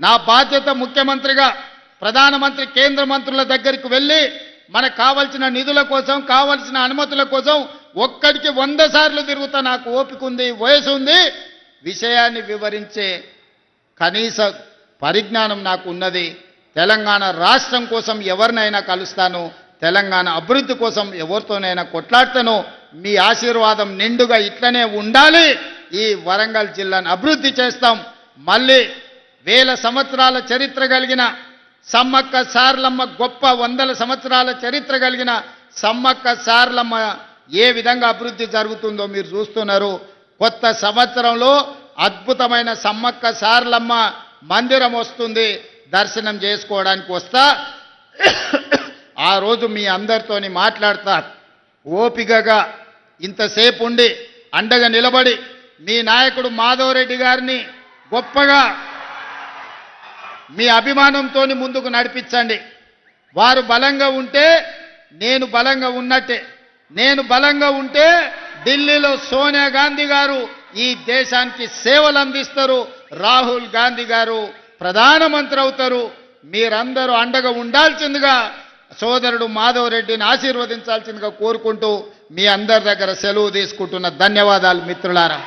నా బాధ్యత ముఖ్యమంత్రిగా ప్రధానమంత్రి కేంద్ర మంత్రుల దగ్గరికి వెళ్ళి మనకు కావలసిన నిధుల కోసం కావలసిన అనుమతుల కోసం ఒక్కడికి వంద సార్లు తిరుగుతా నాకు ఓపిక ఉంది వయసు ఉంది. విషయాన్ని వివరించే కనీస పరిజ్ఞానం నాకు ఉన్నది. తెలంగాణ రాష్ట్రం కోసం ఎవరినైనా కలుస్తాను. తెలంగాణ అభివృద్ధి కోసం ఎవరితోనైనా కొట్లాడతాను. మీ ఆశీర్వాదం నిండుగా ఇట్లనే ఉండాలి. ఈ వరంగల్ జిల్లాను అభివృద్ధి చేస్తాం. మళ్ళీ వేల సంవత్సరాల చరిత్ర కలిగిన సమ్మక్క సార్లమ్మ గొప్ప వందల సంవత్సరాల చరిత్ర కలిగిన సమ్మక్క సార్లమ్మ ఏ విధంగా అభివృద్ధి జరుగుతుందో మీరు చూస్తున్నారు. కొత్త సంవత్సరంలో అద్భుతమైన సమ్మక్క సార్లమ్మ మందిరం వస్తుంది. దర్శనం చేసుకోవడానికి వస్తా. ఆ రోజు మీ అందరితోని మాట్లాడతా. ఓపికగా ఇంతసేపు ఉండి అండగా నిలబడి మీ నాయకుడు మాధవరెడ్డి గారిని గొప్పగా మీ అభిమానంతో ముందుకు నడిపించండి. వారు బలంగా ఉంటే నేను బలంగా ఉన్నట్టే. నేను బలంగా ఉంటే ఢిల్లీలో సోనియా గాంధీ గారు ఈ దేశానికి సేవలు అందిస్తారు. రాహుల్ గాంధీ గారు ప్రధానమంత్రి అవుతారు. మీరందరూ అండగా ఉండాల్సిందిగా సోదరుడు మాధవ్ రెడ్డిని ఆశీర్వదించాల్సిందిగా కోరుకుంటూ మీ అందరి దగ్గర సెలవు తీసుకుంటున్న ధన్యవాదాలు మిత్రులారా.